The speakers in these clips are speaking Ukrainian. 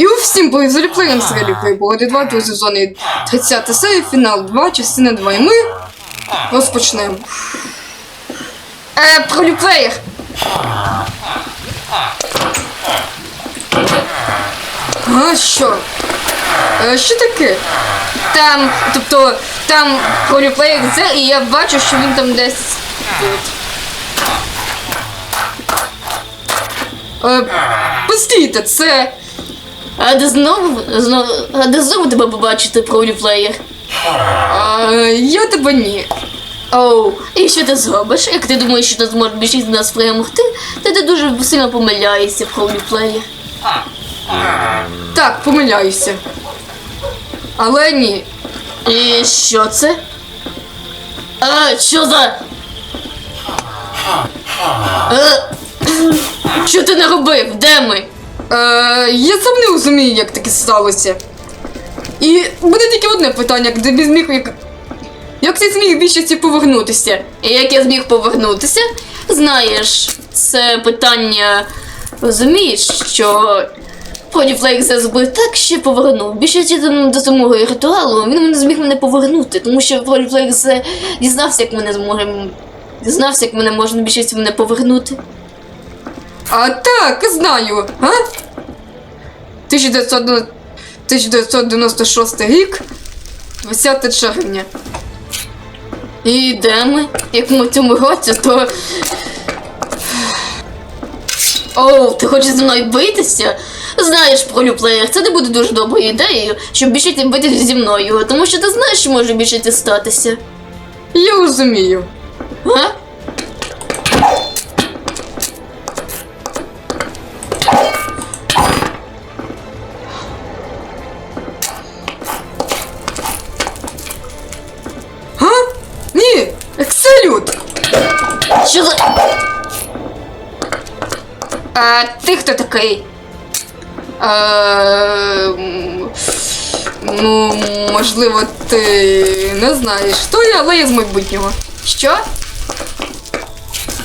І у всім привіт, заліплеєм серії Плейборди 2, другий сезони 30 серія, фінал 2, частина 2. І ми розпочнемо. Е, проліплеєр. А, що? Е, що таке? Там, тобто, там проліплеєр це, і я бачу, що він там десь тут. Е, постійте, це. А де знову, знову, а де знову тебе побачити проліплеєр? Е, я тебе ні. Оу, і що ти зробиш? Як ти думаєш, що ти зможеш більшість з нас перемогти, то ти дуже сильно помиляєшся, проліплеєр. Так, помиляюся. Але ні. І що це? А, що за. Е, що ти наробив? Де ми? Е, я сам не розумію, як таке сталося. І буде тільки одне питання, як ти зміг. Як, як ти зміг більшості повернутися? І як я зміг повернутися? Знаєш, це питання. Розумієш, що Проліплеєр це зробив так, що повернув. Більше до, самого ритуалу він не зміг мене повернути, тому що це дізнався, як мене зможе. Дізнався, як мене можна більшість мене повернути. А так, знаю. А? 1990 1996 рік, 20 червня. І де ми? Як ми в цьому році, то. Оу, ти хочеш зі мною битися? Знаєш, пролюплеєр, це не буде дуже доброю ідеєю, щоб більше битися зі мною, тому що ти знаєш, що може більше статися. Я розумію. А? Що за. А ти хто такий? А, ну, можливо, ти не знаєш, хто я, але я з майбутнього. Що?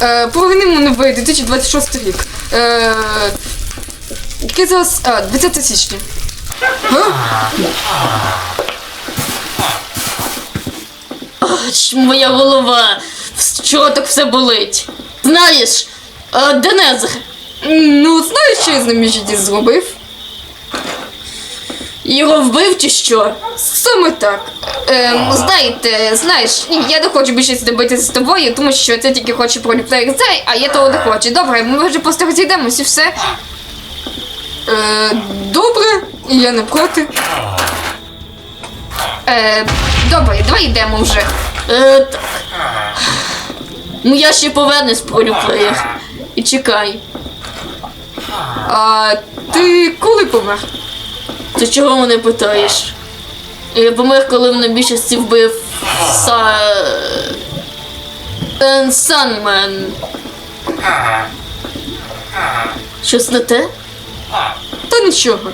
Е, мене в 2026 рік. Е, яке зараз. А, 20 січня. А? Моя голова. Чого так все болить? Знаєш, а, Денезер, Ну, знаєш, що я з ним між зробив? його вбив чи що? Саме так. Ем, знаєте, знаєш, я не хочу більше битися з тобою, тому що це тільки хоче про ліплеєр цей, а я того не хочу. Добре, ми вже просто розійдемось і все. Е, добре, я не проти. Е, добре, давай йдемо вже. Е, так. Ну я ще повернусь пролюплеєр. І чекай. А ти коли помер? Ти чого мене питаєш? Я помер, коли мене більшості вбив са... Санмен. Щось не те? Та нічого.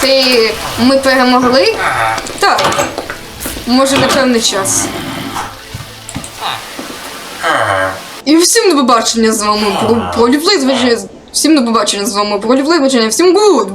Ти. Ми перемогли? Так. Може, на певний час. І всім до побачення з вами про звичайно. Всім до побачення з вами про звичайно. Всім гуд!